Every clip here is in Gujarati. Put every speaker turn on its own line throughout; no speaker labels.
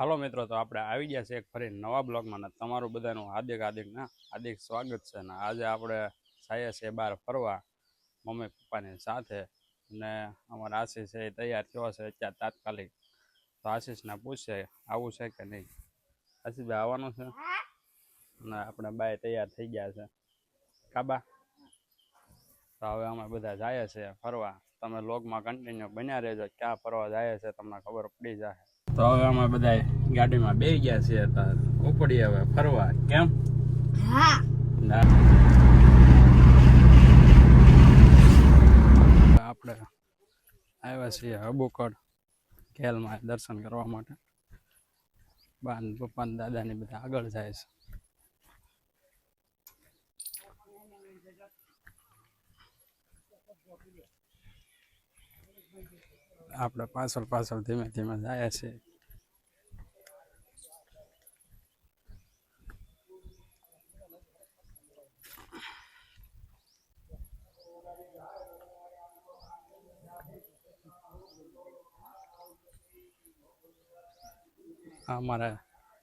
હાલો મિત્રો, તો આપણે આવી ગયા છે એક ફરી નવા બ્લોગમાં ને તમારું બધાનું હાર્દિક હાર્દિકના હાર્દિક સ્વાગત છે ને આજે આપણે સાયા છે બહાર ફરવા, મમ્મી પપ્પાની સાથે ને અમારા આશીષ એ તૈયાર થયો છે અત્યારે તાત્કાલિક. તો આશીષને પૂછશે આવું છે કે નહીં? આશીષભાઈ આવવાનું છે? અને આપણે બાય તૈયાર થઈ ગયા છે. કાબા તો હવે અમે બધા જાય છે ફરવા. તમે લોગમાં કન્ટિન્યુ બન્યા રહેજો. ક્યાં ફરવા જાય છે તમને ખબર પડી જાય તો હવે અમે બધા ગાડીમાં બે ગયા છીએ ઉપડી હવે ફરવા. કેમ? આપણે આવ્યા છીએ હબુકડ ખેલમાં દર્શન કરવા માટે. બા ને પપ્પા ને બધા આગળ જાય છે. આપણે પાછળ પાછળ ધીમે ધીમે જાય છે. અમારા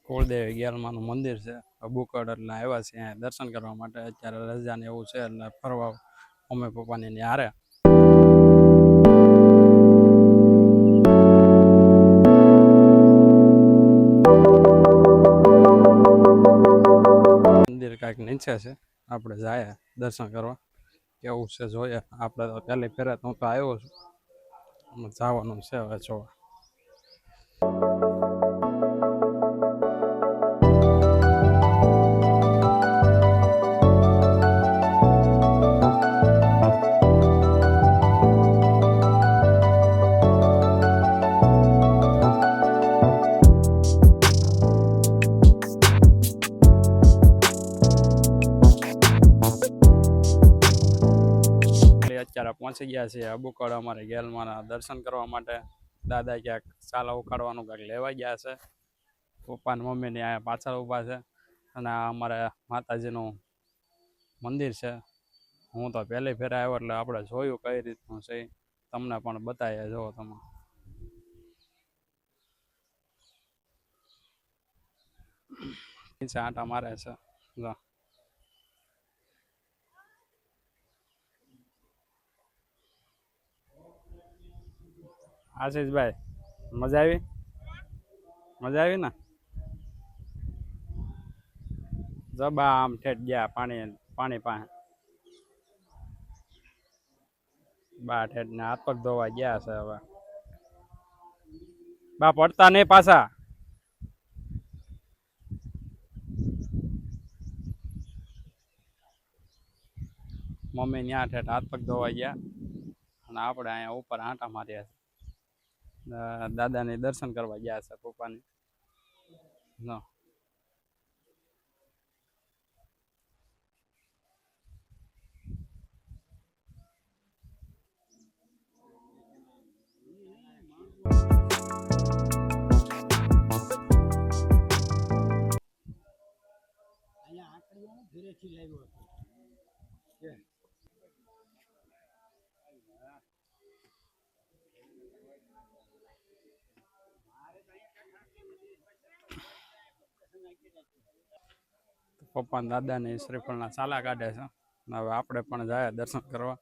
કુળદેવી ગેલમાનું મંદિર છે. અબુકડ એટલે આવ્યા અહીંયા દર્શન કરવા માટે. અત્યારે રજા ને એવું છે એટલે ફરવા મમ્મી પપ્પાની હારે. મંદિર કાંઈક નીચે છે. આપણે જાય દર્શન કરવા. કેવું છે જોઈએ? આપણે તો પહેલી ફેરા તો હું તો આવ્યો છું. જવાનું છે હવે જોવા. અત્યારે પહોંચી ગયા છીએ અબુકડ અમારે ગેલમાના દર્શન કરવા માટે. દાદા ક્યાંક ચાલા ઉકાળવાનું ક્યાંક લેવા ગયા છે. પપ્પા ને મમ્મી અહીંયા પાછળ ઊભા છે. અને આ અમારે માતાજીનું મંદિર છે. હું તો પહેલી ફેર આવ્યો એટલે આપણે જોયું કઈ રીતનું છે તમને પણ બતાવીએ. જો તમે. નીચે આંટા મારે છે. જો. આશીષભાઈ, મજા આવી? મજા આવી ને? જબા આમ ઠેઠ ગયા પાણી પાણી પાસે બા ઠેઠ ને હાથ પગ ધોવા ગયા છે હવે. બા પડતા નહીં પાછા? મમ્મી ત્યાં ઠેઠ હાથ પગ ધોવા ગયા અને આપણે અહીંયા ઉપર આંટા માર્યા છે. દાદાને દર્શન કરવા ગયા છે પપ્પાને ન
અહીંયા આંકડીઓ હું ઘરેથી લાવ્યો હતો
પપ્પા ને દાદા ને શ્રીફળના ચાલા કાઢે છે. હવે આપણે પણ જાય દર્શન કરવા.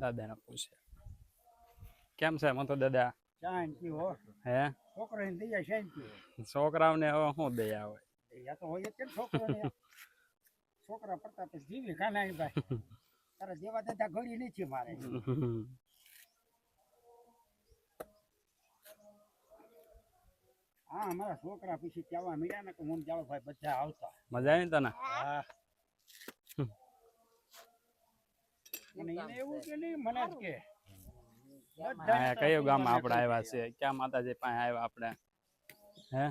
દાદાને પૂછે. કેમ છે મતો દાદા?
હે.
છોકરાઓને હવે શું આવે
હોય? છોકરા પડતા જીવી કાના ભાઈ. તારા જેવા દાદા ઘડી નથી મારે. હા અમારા છોકરા પછી ચાવા મળ્યા ને કે હું ચાલો ભાઈ બધા આવતા.
મજા આવી તને?
હા. એને એવું કે નહીં મને જ કે.
કયું ગામ આપણે આવ્યા છે? ક્યાં માતાજી પાસે આવ્યા આપણે? હે?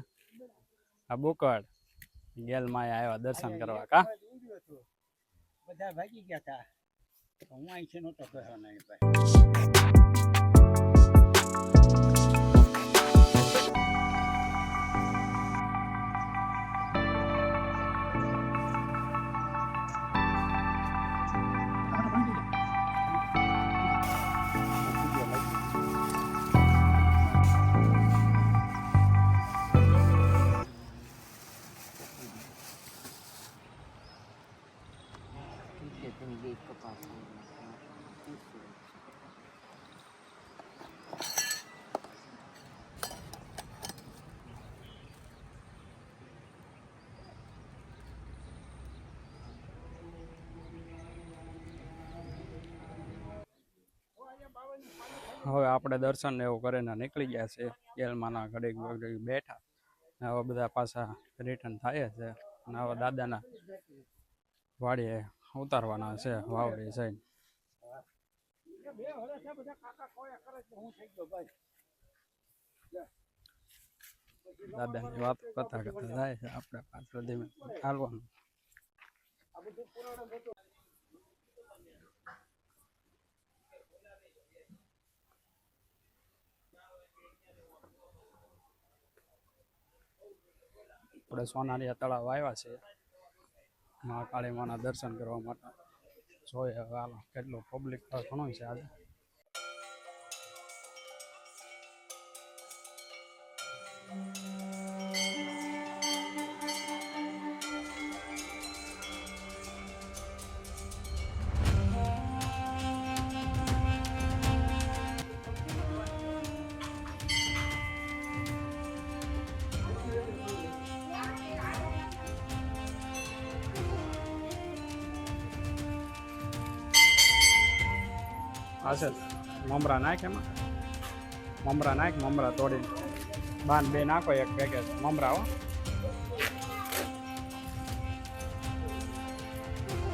આ બોકડ. ગેલમાં આવ્યા દર્શન કરવા કા?
બધા ભાગી ગયા હતા તો હું અહીં છે નહોતો કહ્યો નહીં ભાઈ.
હવે આપણે દર્શન એવું કરીને નીકળી ગયા છે. જેલમાંના ઘડીક ઘડીક બેઠા. હવે બધા પાછા રિટર્ન થાય છે. અને હવે દાદાના વાડીએ ઉતારવાના છે, વાવડી જઈને. દાદાની વાત કરતા કરતા જાય છે. આપણે પાછળ ધીમે ચાલવાનું
આ બધું પુરાણો બધું
આપણે સોનારિયા તળાવ આવ્યા છે. મહાકાળી માના દર્શન કરવા માટે. જોઈએ હવે કેટલું પબ્લિક ઘણું છે આજે. હશે મમરા નાખ એમાં. મમરા નાખ, મમરા તોડીને બાન બે નાખો, એક પેકેટ મમરા હો.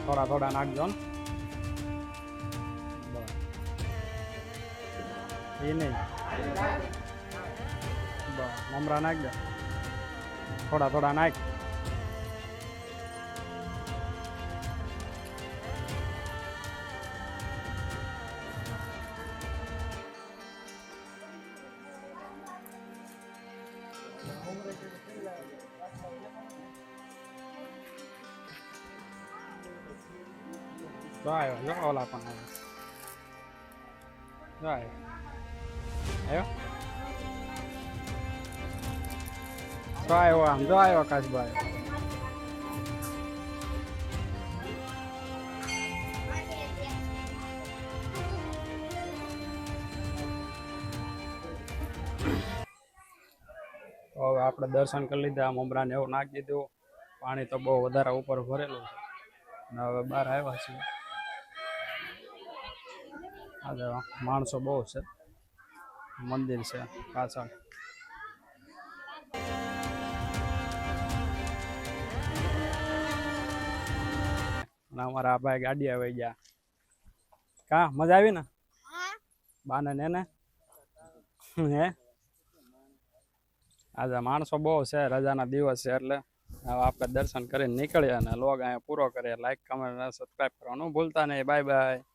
થોડા થોડા નાખજો ને. એ નહીં. મમરા નાખજો થોડા થોડા નાખ. ઓલા પણ આવ્યો જો આવ્યો આવ્યો જો આવ્યો આમ જો આવ્યો આકાશભાઈ તો હવે આપણે દર્શન કરી લીધા મમરાને એવું નાખી દીધું પાણી તો બહુ વધારે ઉપર ભરેલું છે હવે બહાર આવ્યા છીએ આજે માણસો બહુ છે. મંદિર છે, પાછળ. અમારા ભાઈ ગાડી આવી ગયા. કા, મજા આવી ને? બાને ને ને? હે? આજે માણસો બહુ છે, રજાના દિવસ છે એટલે હવે આપણે દર્શન કરીને નીકળીએ અને લોગ અહીંયા પૂરો કરીએ. લાઈક કમેન્ટ અને સબસ્ક્રાઈબ કરવાનું ભૂલતા નહીં. Bye bye